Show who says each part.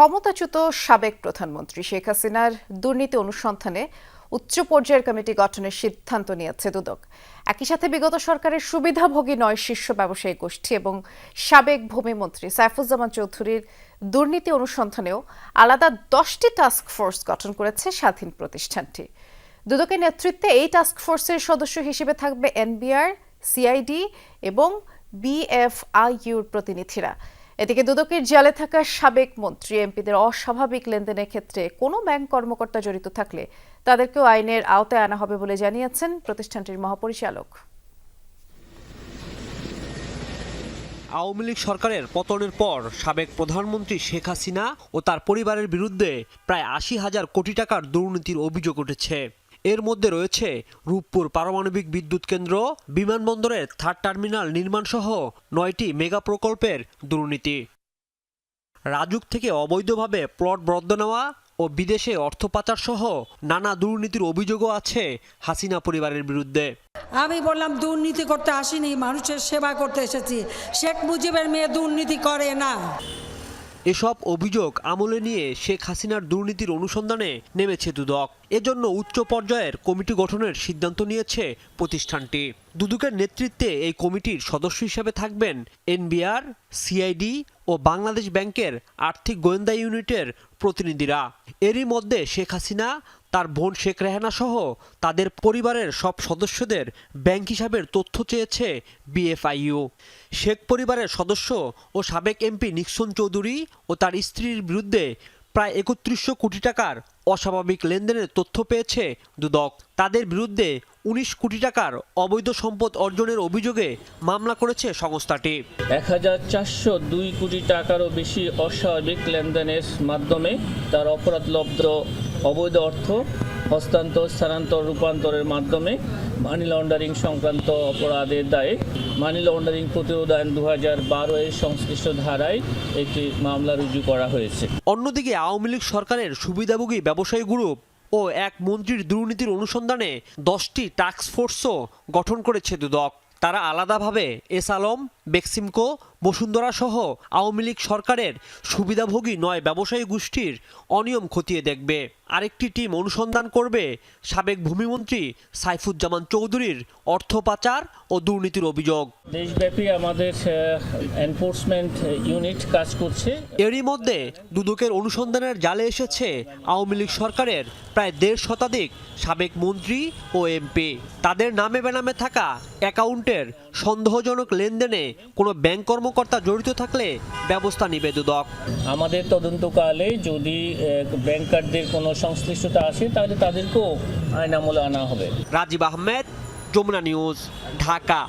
Speaker 1: ক্ষমতাচ্যুত সাবেক প্রধানমন্ত্রী শেখ হাসিনার দুর্নীতি অনুসন্ধানে উচ্চ পর্যায়ের কমিটি গঠনের সিদ্ধান্ত নিয়েছে দুদক। একই সাথে বিগত সরকারের সুবিধাভোগী নয় শীর্ষ ব্যবসায়ী গোষ্ঠী এবং সাবেক ভূমিমন্ত্রী সাইফুজ্জামান চৌধুরীর দুর্নীতি অনুসন্ধানেও আলাদা দশটি টাস্ক ফোর্স গঠন করেছে স্বাধীন প্রতিষ্ঠানটি। দুদকের নেতৃত্বে এই টাস্ক ফোর্সের সদস্য হিসেবে থাকবে এনবিআর, সিআইডি এবং বিএফআইইউর প্রতিনিধিরা। এদিকে দুদকের জালে থাকা সাবেক মন্ত্রী এমপিদের অস্বাভাবিক লেনদেনের ক্ষেত্রে কোনো ব্যাংক কর্মকর্তা জড়িত থাকলে তাদেরকেও আইনের আওতায় আনা হবে বলে জানিয়েছেন প্রতিষ্ঠানটির মহাপরিচালক।
Speaker 2: আওয়ামী লীগ সরকারের পতনের পর সাবেক প্রধানমন্ত্রী শেখ হাসিনা ও তার পরিবারের বিরুদ্ধে প্রায় আশি হাজার কোটি টাকার দুর্নীতির অভিযোগ উঠেছে। এর মধ্যে রয়েছে রূপপুর পারমাণবিক বিদ্যুৎ কেন্দ্র, বিমানবন্দরের থার্ড টার্মিনাল নির্মাণ সহ নয়টি মেগা প্রকল্পের দুর্নীতি। রাজুক থেকে অবৈধভাবে প্লট বরাদ্দ নেওয়া ও বিদেশে অর্থ পাচার সহ নানা দুর্নীতির অভিযোগও আছে হাসিনা পরিবারের বিরুদ্ধে।
Speaker 3: আমি বললাম, দুর্নীতি করতে আসিনি, মানুষের সেবা করতে এসেছি। শেখ মুজিবের মেয়ে দুর্নীতি করে না।
Speaker 2: এসব অভিযোগ আমলে নিয়ে শেখ হাসিনার দুর্নীতির অনুসন্ধানে নেমেছে দুদক। এজন্য উচ্চ পর্যায়ের কমিটি গঠনের সিদ্ধান্ত নিয়েছে প্রতিষ্ঠানটি। দুদকের নেতৃত্বে এই কমিটির সদস্য হিসেবে থাকবেন এনবিআর, সিআইডি ও বাংলাদেশ ব্যাংকের আর্থিক গোয়েন্দা ইউনিটের প্রতিনিধিরা। এরই মধ্যে শেখ হাসিনা তার বোন শেখ রেহানা সহ তাদের পরিবারের সব সদস্যদের ব্যাংক হিসাবের তথ্য চেয়েছে বিএফআইইউ। শেখ পরিবারের সদস্য ও সাবেক এমপি নিক্সন চৌধুরী ও তার স্ত্রীর বিরুদ্ধে প্রায় একত্রিশশো কোটি টাকার অস্বাভাবিক লেনদেনের তথ্য পেয়েছে দুদক। তাদের বিরুদ্ধে উনিশ কোটি টাকার অবৈধ সম্পদ অর্জনের অভিযোগে মামলা করেছে সংস্থাটি।
Speaker 4: এক হাজার চারশো দুই কোটি টাকারও বেশি অস্বাভাবিক লেনদেনের মাধ্যমে তার অপরাধলব্ধ অবৈধ অর্থ হস্তান্তর, স্থানান্তর, রূপান্তরের মাধ্যমে মানি লন্ডারিং সংক্রান্ত অপরাধের দায়ে মানি লন্ডারিং প্রতিরোধ আইন দু হাজার বারো এর সংশ্লিষ্ট ধারায় একটি মামলা রুজু করা হয়েছে।
Speaker 2: অন্যদিকে আওয়ামী লীগ সরকারের সুবিধাভোগী ব্যবসায়ী গ্রুপ ও এক মন্ত্রীর দুর্নীতির অনুসন্ধানে দশটি টাস্ক ফোর্সও গঠন করেছে দুদক। তারা আলাদাভাবে এস আলম বেক্সিমকো বসুন্ধরা সহ আওয়ামী লীগ সরকারের সুবিধাভোগী নয় ব্যবসায়ী গোষ্ঠীর অনিয়ম খতিয়ে দেখবে। আরেকটি টিম অনুসন্ধান করবে সাবেক ভূমিমন্ত্রী সাইফুজ্জামান চৌধুরীর অর্থ পাচার ও দুর্নীতির অভিযোগ।
Speaker 4: দেশব্যাপী আমাদের এনফোর্সমেন্ট ইউনিট কাজ করছে।
Speaker 2: এরই মধ্যে দুদকের অনুসন্ধানের জালে এসেছে আওয়ামী লীগ সরকারের প্রায় দেড় শতাধিক সাবেক মন্ত্রী ও এমপি। তাদের নামে বেনামে থাকা অ্যাকাউন্টের সন্দেহজনক লেনদেনে কোনো ব্যাংক কর্মকর্তা জড়িত থাকলে ব্যবস্থা নিবে দুদক।
Speaker 4: আমাদের তদন্তকালে যদি ব্যাংকারদের কোনো সংশ্লিষ্টতা আসে তাহলে তাদেরকেও আইন আমলে আনা হবে।
Speaker 2: রাজীব আহমেদ যমুনা নিউজ ঢাকা।